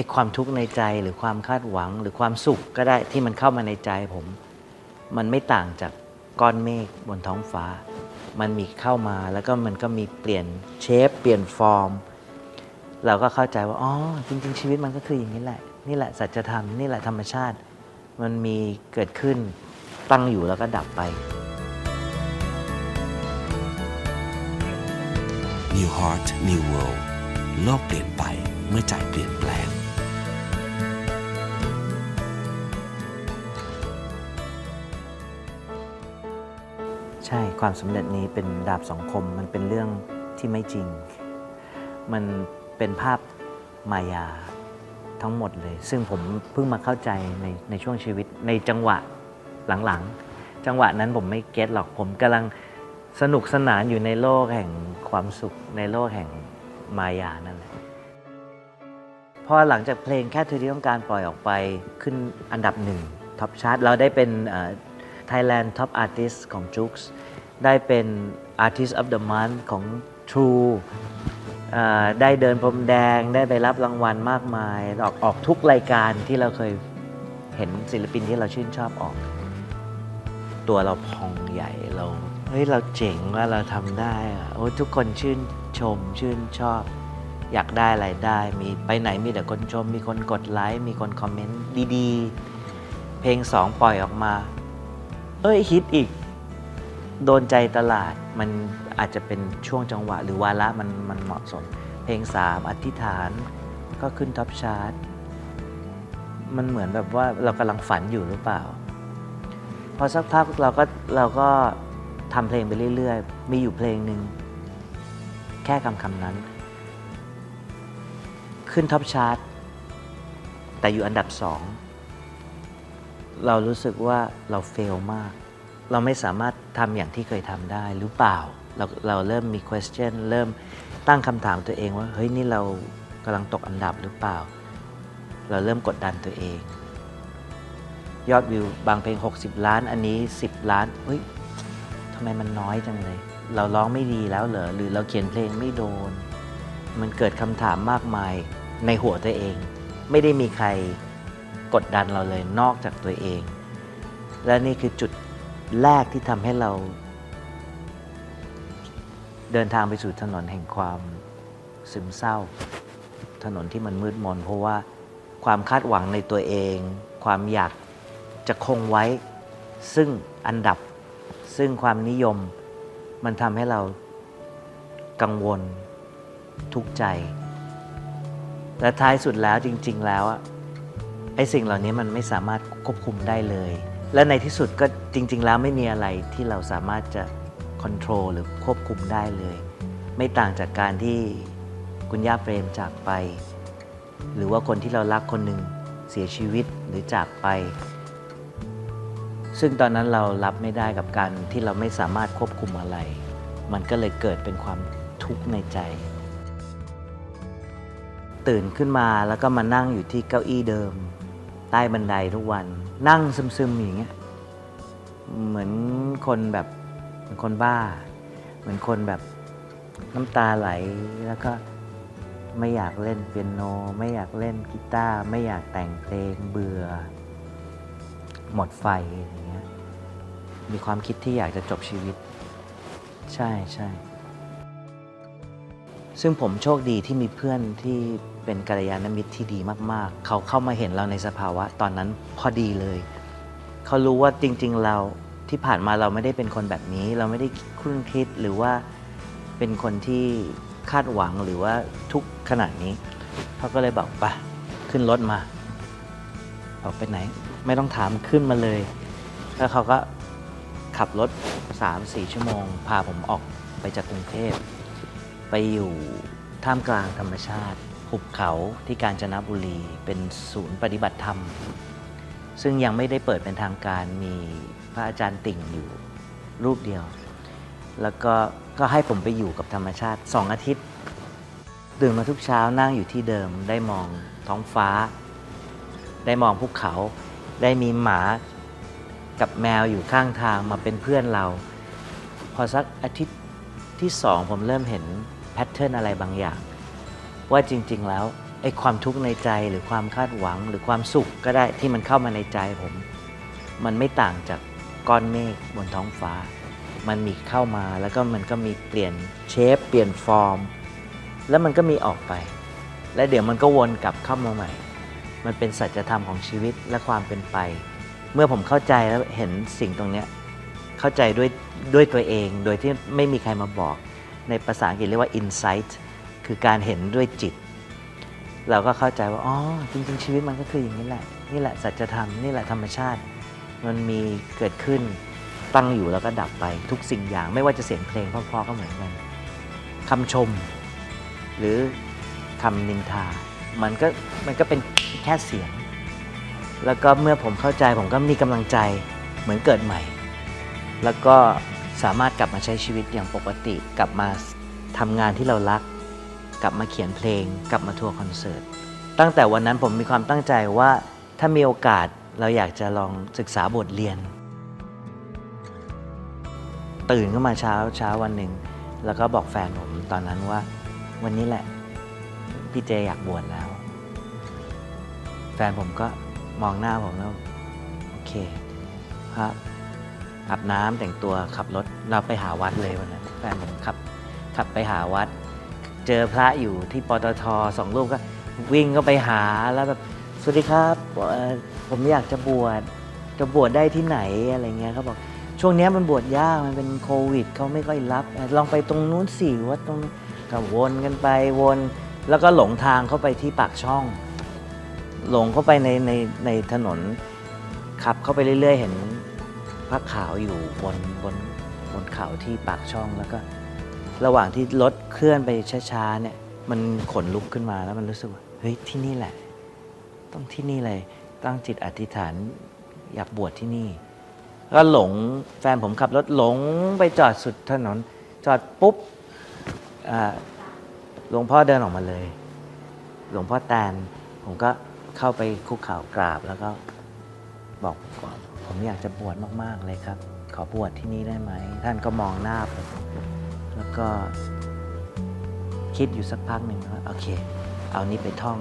อ้ความทุกข์ในใจหรือความคาดหวังหรือความสุขก็ได้ที่มันเข้ามาในใจผม มันไม่ต่างจากก้อนเมฆบนท้องฟ้า มันมีเข้ามาแล้วก็มันก็มีเปลี่ยนเชฟเปลี่ยนฟอร์ม เราก็เข้าใจว่าอ๋อจริง ๆ ชีวิตมันก็คืออย่างนี้แหละ นี่แหละสัจธรรมนี่แหละธรรมชาติ มันมีเกิดขึ้นตั้งอยู่แล้วก็ดับไป New Heart New World โลกเปลี่ยนไปเมื่อใจเปลี่ยนแปลง ใช่ความสำเร็จนี้เป็นดาบสองคมมันเป็นเรื่องที่ไม่จริง มันเป็นภาพมายาทั้งหมดเลย ซึ่งผมเพิ่งมาเข้าใจในในช่วงชีวิตในจังหวะหลังๆ จังหวะนั้นผมไม่เก็ตหรอกผมกำลังสนุกสนานอยู่ในโลกแห่งความสุขในโลกแห่งมายานั่นแหละพอหลังจากเพลงแค่เธอที่ต้องการปล่อยออกไปขึ้นอันดับหนึ่งท็อปชาร์ตเราได้เป็น Thailand Top Artist ของ j u x ได้เป็น Artist of the Month ของ True อ่อได้เดินพรมแดงได้ไปรับรางวัลมากมาย ออกออกทุกรายการที่เราเคยเห็นศิลปินที่เราชื่นชอบออก ตัวเราพองใหญ่เราเฮ้ยเราเจ๋งว่าเราทำได้อะโอ้ทุกคนชื่นชมชื่นชอบ อยากได้อะไรได้ มีไปไหนมีแต่คนชม มีคนกดไลค์มีคนคอมเมนต์ดีๆ เพลงสองปล่อยออกมา อ้ยฮิตอีก โดนใจตลาดมันอาจจะเป็นช่วงจังหวะ หรือวาระมันมันเหมาะสม เพลงสามอธิษฐานก็ขึ้นท็อปชาร์ตมันเหมือนแบบว่าเรากำลังฝันอยู่หรือเปล่า พอสักพักเราก็เราก็ทำเพลงไปเรื่อยๆ มีอยู่เพลงหนึ่งแค่คำคำนั้น ขึ้นท็อปชาร์ตแต่อยู่อันดับสอง เรารู้สึกว่าเราเฟลมาก เราไม่สามารถทำอย่างที่เคยทำได้หรือเปล่า เราเราเริ่มมี question เริ่มตั้งคำถามตัวเองว่า เฮ้ย นี่เรากำลังตกอันดับหรือเปล่า เราเริ่มกดดันตัวเอง ยอดวิวบางเพลง 60 ล้านอันนี้ 10 ล้านเฮ้ยทำไมมันน้อยจังเลย เราร้องไม่ดีแล้วเหรอหรือเราเขียนเพลงไม่โดน มันเกิดคำถามมากมายในหัวตัวเอง ไม่ได้มีใคร กดดันเราเลยนอกจากตัวเอง และนี่คือจุดแรกที่ทำให้เรา เดินทางไปสู่ถนนแห่งความซึมเศร้า ถนนที่มันมืดมน เพราะว่าความคาดหวังในตัวเอง ความอยากจะคงไว้ ซึ่งอันดับ ซึ่งความนิยม มันทำให้เรากังวลทุกข์ใจ และท้ายสุดแล้วจริง ๆ แล้วอะ ไอ้สิ่งเหล่านี้มันไม่สามารถควบคุมได้เลย และในที่สุดก็จริง ๆ แล้วไม่มีอะไรที่เราสามารถจะค o n t r o l หรือควบคุมได้เลย ไม่ต่างจากการที่คุณย่าเปรมจากไป หรือว่าคนที่เรารักคนหนึ่งเสียชีวิตหรือจากไป ซึ่งตอนนั้นเรารับไม่ได้กับการที่เราไม่สามารถควบคุมอะไร มันก็เลยเกิดเป็นความทุกข์ในใจ ตื่นขึ้นมาแล้วก็มานั่งอยู่ที่เก้าอี้เดิม ใต้บันไดทุกวัน นั่งซึมๆอย่างเงี้ยเหมือนคนแบบเหมือนคนบ้า เหมือนคนแบบน้ำตาไหลแล้วก็ไม่อยากเล่นเปียโน ไม่อยากเล่นกีตาร์ไม่อยากแต่งเพลงเบื่อ หมดไฟอย่างเงี้ยมีความคิดที่อยากจะจบชีวิต ใช่ใช่ ซึ่งผมโชคดีที่มีเพื่อนที่เป็นกัลยาณมิตรที่ดีมากๆ เขาเข้ามาเห็นเราในสภาวะตอนนั้นพอดีเลย เขารู้ว่าจริง ๆ เราที่ผ่านมาเราไม่ได้เป็นคนแบบนี้ เราไม่ได้ครุ่นคิดหรือว่าเป็นคนที่คาดหวังหรือว่าทุกขนาดนี้ เขาก็เลยบอกไปขึ้นรถมาบอกไปไหน ไม่ต้องถามขึ้นมาเลย แล้วเขาก็ขับรถ3-4ชั่วโมง พาผมออกไปจากกรุงเทพ ไปอยู่ท่ามกลางธรรมชาติหุบเขาที่กาญจนบุรีเป็นศูนย์ปฏิบัติธรรม ซึ่งยังไม่ได้เปิดเป็นทางการมีพระอาจารย์ติ่งอยู่รูปเดียว แล้วก็ก็ให้ผมไปอยู่กับธรรมชาติสองอาทิตย์ตื่นมาทุกเช้านั่งอยู่ที่เดิมได้มองท้องฟ้า ได้มองภูเขา ได้มีหมากับแมวอยู่ข้างทางมาเป็นเพื่อนเรา พอสักอาทิตย์ที่สองผมเริ่มเห็น พทเทิร์นอะไรบางอย่าง ว่าจริง ๆ แล้วไอ้ความทุกข์ในใจหรือความคาดหวังหรือความสุขก็ได้ที่มันเข้ามาในใจผม มันไม่ต่างจากก้อนเมฆบนท้องฟ้า มันมีเข้ามาแล้วก็มันก็มีเปลี่ยนเชฟเปลี่ยนฟอร์ม แล้วมันก็มีออกไป และเดี๋ยวมันก็วนกลับเข้ามาใหม่ มันเป็นสัจธรรมของชีวิตและความเป็นไป เมื่อผมเข้าใจแล้วเห็นสิ่งตรงเนี้ยเข้าใจด้วยด้วยตัวเองโดยที่ไม่มีใครมาบอก ในภาษาอังกฤษเรียกว่า insight คือการเห็นด้วยจิต เราก็เข้าใจว่าอ๋อจริง ๆ ชีวิตมันก็คืออย่างนี้แหละ นี่แหละสัจธรรมนี่แหละธรรมชาติ มันมีเกิดขึ้นตั้งอยู่แล้วก็ดับไปทุกสิ่งอย่าง ไม่ว่าจะเสียงเพลงเพราะๆก็เหมือนกันคำชม หรือคำนินทา มันก็มันก็เป็นแค่เสียง แล้วก็เมื่อผมเข้าใจผมก็มีกำลังใจเหมือนเกิดใหม่ แล้วก็ สามารถกลับมาใช้ชีวิตอย่างปกติ กลับมาทำงานที่เรารัก กลับมาเขียนเพลง กลับมาทัวร์คอนเสิร์ตตั้งแต่วันนั้นผมมีความตั้งใจว่าถ้ามีโอกาสเราอยากจะลองศึกษาบทเรียน ตื่นขึ้นมาเช้าเช้าวันหนึ่ง แล้วก็บอกแฟนผมตอนนั้นว่า วันนี้แหละ พี่เจอยากบวชแล้ว แฟนผมก็มองหน้าผมแล้ว โอเคครับ อาบน้ำแต่งตัวขับรถเราไปหาวัดเลยวันนั้นแฟนผมขับขับไปหาวัด เจอพระอยู่ที่ปตทสองรูปก็วิ่งก็ไปหาแล้วแบบสวัสดีครับผมอยากจะบวชจะบวชได้ที่ไหนอะไรเงี้ยเขาบอกช่วงนี้มันบวชยากมันเป็นโควิดเขาไม่ค่อยรับ ลองไปตรงนู้นสิวัดตรงก็วนกันไปวน แล้วก็หลงทางเข้าไปที่ปากช่อง หลงเข้าไปในในในถนนขับเข้าไปเรื่อย ๆ เห็น พระขาวอยู่บนบนบนเขาที่ปากช่องแล้วก็ ระหว่างที่รถเคลื่อนไปช้าๆเนี่ย มันขนลุกขึ้นมาแล้วมันรู้สึกว่าเฮ้ยที่นี่แหละ ต้องที่นี่เลยตั้งจิตอธิษฐานอยากบวชที่นี่ ก็หลงแฟนผมขับรถหลงไปจอดสุดถนน จอดปุ๊บหลวงพ่อเดินออกมาเลย หลวงพ่อแตนผมก็เข้าไปคุกเข่ากราบแล้วก็บอกว่า ผมอยากจะบวชมากๆเลยครับ ขอบวชที่นี่ได้ไหม ท่านก็มองหน้าผม แล้วก็คิดอยู่สักพักหนึ่งว่าโอเค เอานี้ไปท่อง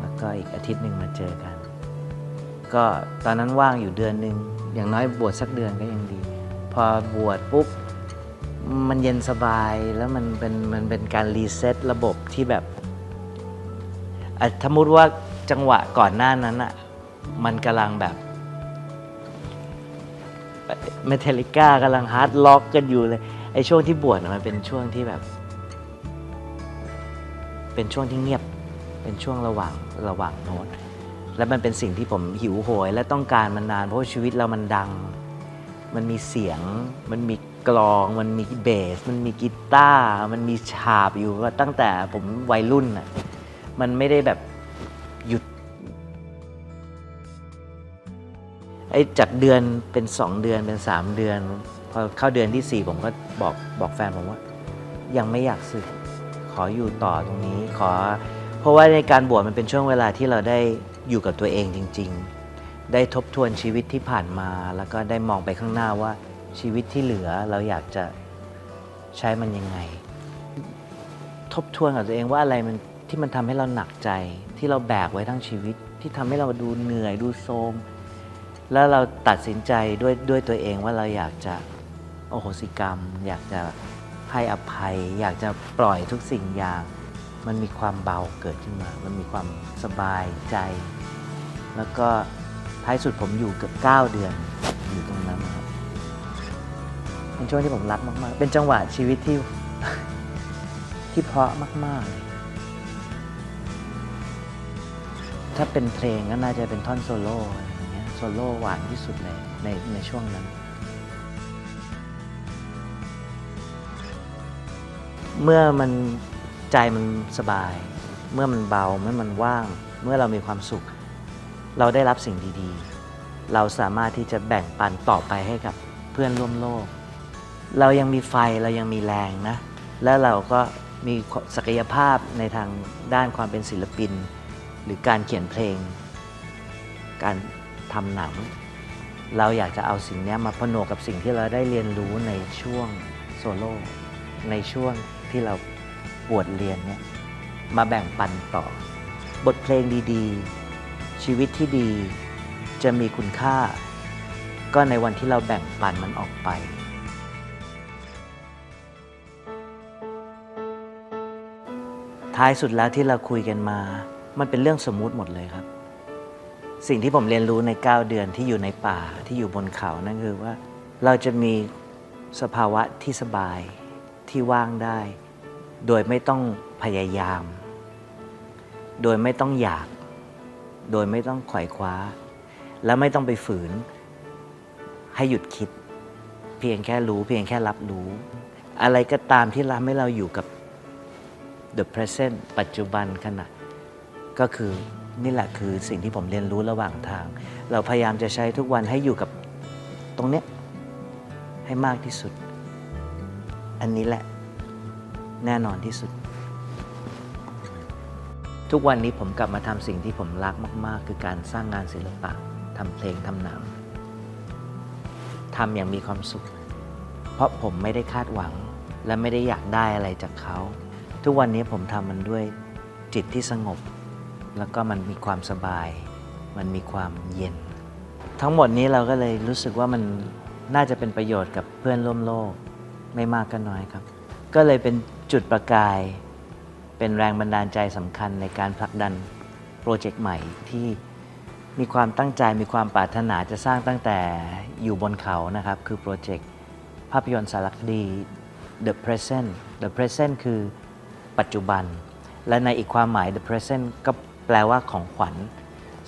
แล้วก็อีกอาทิตย์หนึ่งมาเจอกัน ก็ตอนนั้นว่างอยู่เดือนหนึ่งอย่างน้อยบวชสักเดือนก็ยังดี พอบวชปุ๊บมันเย็นสบายแล้วมันเป็นมันเป็นการรีเซ็ตระบบที่แบบอะสมมติว่าจังหวะก่อนหน้านั้นอะมันกำลังแบบ เมทัลิก้ากำลังฮาร์ดล็อกกันอยู่เลยไอ้ช่วงที่บวชมันเป็นช่วงที่แบบ เป็นช่วงที่เงียบเป็นช่วงระหว่างระหว่างโน้ตและมันเป็นสิ่งที่ผมหิวโหย และต้องการมานนานเพราะว่าชีวิตเรามันดัง มันมีเสียง มันมีกลอง มันมีเบส มันมีกีตาร์ มันมีฉาบอยู่ตั้งแต่ผมวัยรุ่นน่ะ มันไม่ได้แบบหยุด ไอ้จากเดือนเป็นสองเดือนเป็นสามเดือน พอเข้าเดือนที่สี่ผมก็บอกบอกแฟนผมว่า ยังไม่อยากสึก ขออยู่ต่อตรงนี้ขอ เพราะว่าในการบวชมันเป็นช่วงเวลาที่เราได้อยู่กับตัวเองจริง ๆ ได้ทบทวนชีวิตที่ผ่านมา แล้วก็ได้มองไปข้างหน้าว่าชีวิตที่เหลือเราอยากจะใช้มันยังไง ทบทวนกับตัวเองว่าอะไรมันที่มันทำให้เราหนักใจ ที่เราแบกไว้ทั้งชีวิตที่ทำให้เราดูเหนื่อยดูโทรม แล้วเราตัดสินใจด้วยด้วยตัวเองว่าเราอยากจะโอโหสิกรรม อยากจะให้อภัย อยากจะปล่อยทุกสิ่งอย่าง มันมีความเบาเกิดขึ้นมา มันมีความสบายใจ แล้วก็ท้ายสุดผมอยู่เกือบ9เดือนอยู่ตรงนั้นครับเป็นช่วงที่ผมรักมาก ๆ เป็นจังหวะชีวิตที่ที่เพราะมากๆเลยถ้าเป็นเพลงก็น่าจะเป็นท่อนโซโล่ โซโล่หวานที่สุดเลยในในช่วงนั้น เมื่อมันใจมันสบาย เมื่อมันเบา เมื่อมันว่าง เมื่อเรามีความสุข เราได้รับสิ่งดีๆ เราสามารถที่จะแบ่งปันต่อไปให้กับเพื่อนร่วมโลก เรายังมีไฟเรายังมีแรงนะ และเราก็มีศักยภาพในทางด้านความเป็นศิลปิน หรือการเขียนเพลง การ ทำหนัง เราอยากจะเอาสิ่งนี้มาผนวกกับสิ่งที่เราได้เรียนรู้ในช่วงโซโล่ในช่วงที่เราบวชเรียนเนี่ยมาแบ่งปันต่อ บทเพลงดีๆ ชีวิตที่ดีจะมีคุณค่า ก็ในวันที่เราแบ่งปันมันออกไปท้ายสุดแล้วที่เราคุยกันมา มันเป็นเรื่องสมมุติหมดเลยครับ สิ่งที่ผมเรียนรู้ใน 9 เดือนที่อยู่ในป่าที่อยู่บนเขานั่นคือว่า เราจะมีสภาวะที่สบายที่ว่างได้ โดยไม่ต้องพยายาม โดยไม่ต้องอยาก โดยไม่ต้องไขว่คว้า และไม่ต้องไปฝืน ให้หยุดคิด เพียงแค่รู้เพียงแค่รับรู้ อะไรก็ตามที่ทำให้เราอยู่กับ the present ปัจจุบันขณะก็คือ นี่แหละคือสิ่งที่ผมเรียนรู้ระหว่างทาง เราพยายามจะใช้ทุกวันให้อยู่กับตรงเนี้ยให้มากที่สุด อันนี้แหละแน่นอนที่สุด ทุกวันนี้ผมกลับมาทำสิ่งที่ผมรักมาก ๆ คือการสร้างงานศิลปะทำเพลงทำหนังทำอย่างมีความสุข เพราะผมไม่ได้คาดหวัง และไม่ได้อยากได้อะไรจากเขา ทุกวันนี้ผมทำมันด้วยจิตที่สงบ แล้วก็มันมีความสบาย มันมีความเย็น ทั้งหมดนี้เราก็เลยรู้สึกว่ามันน่าจะเป็นประโยชน์กับเพื่อนร่วมโลกไม่มากก็น้อยครับ ก็เลยเป็นจุดประกาย เป็นแรงบันดาลใจสำคัญในการผลักดันโปรเจกต์ใหม่ที่มีความตั้งใจมีความปรารถนาจะสร้างตั้งแต่อยู่บนเขานะครับ คือโปรเจกต์ภาพยนตร์สารคดี The Present The Present คือปัจจุบัน และในอีกความหมาย The Present ก็ แปลว่าของขวัญ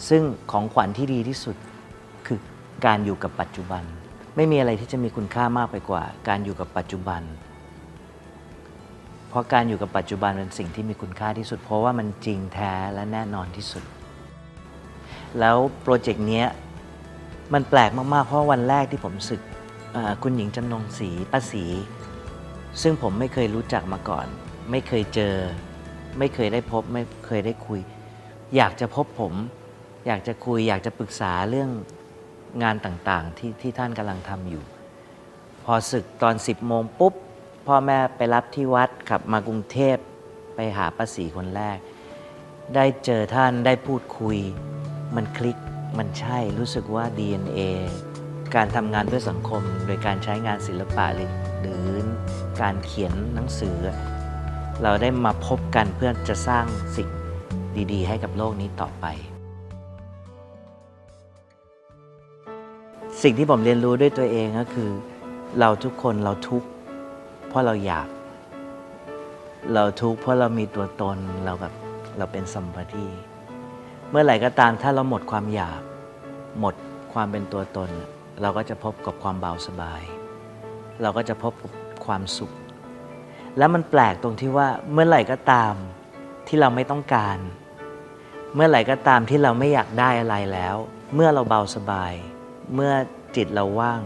ซึ่งของขวัญที่ดีที่สุดคือการอยู่กับปัจจุบัน ไม่มีอะไรที่จะมีคุณค่ามากไปกว่า การอยู่กับปัจจุบัน เพราะการอยู่กับปัจจุบันเป็นสิ่งที่มีคุณค่าที่สุด เพราะว่ามันจริงแท้และแน่นอนที่สุด แล้วโปรเจกต์เนี้ยมันแปลกมาก ๆ เพราะวันแรกที่ผมศึกคุณหญิงจำนงศรีป้าศรีซึ่งผมไม่เคยรู้จักมาก่อน ไม่เคยเจอ ไม่เคยได้พบ ไม่เคยได้คุย อยากจะพบผม อยากจะคุย อยากจะปรึกษาเรื่องงานต่างๆ ที่ที่ท่านกำลังทำอยู่ พอศึกตอน 10โมงปุ๊บ พ่อแม่ไปรับที่วัดขับมากรุงเทพไปหาป้าศรีคนแรก ได้เจอท่านได้พูดคุย มันคลิกมันใช่รู้สึกว่า DNA การทำงานด้วยสังคม โดยการใช้งานศิลปะหรือหรือการเขียนหนังสือ เราได้มาพบกันเพื่อจะสร้างสิ่ง ดีๆ ให้กับโลกนี้ต่อไป สิ่งที่ผมเรียนรู้ด้วยตัวเองก็คือ เราทุกคนเราทุกข์เพราะเราอยาก เราทุกข์เพราะเรามีตัวตนเราแบบเราเป็นสัมปทีเมื่อไหร่ก็ตามถ้าเราหมดความอยาก หมดความเป็นตัวตน เราก็จะพบกับความเบาสบาย เราก็จะพบกับความสุข แล้วมันแปลกตรงที่ว่าเมื่อไหร่ก็ตามที่เราไม่ต้องการ เมื่อไหร่ก็ตามที่เราไม่อยากได้อะไรแล้ว เมื่อเราเบาสบาย เมื่อจิตเราว่าง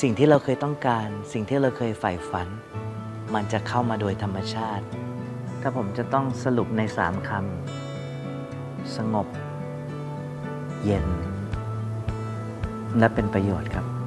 สิ่งที่เราเคยต้องการ สิ่งที่เราเคยใฝ่ฝัน มันจะเข้ามาโดยธรรมชาติ ถ้าผมจะต้องสรุปในสามคำสงบ เย็น และเป็นประโยชน์ครับ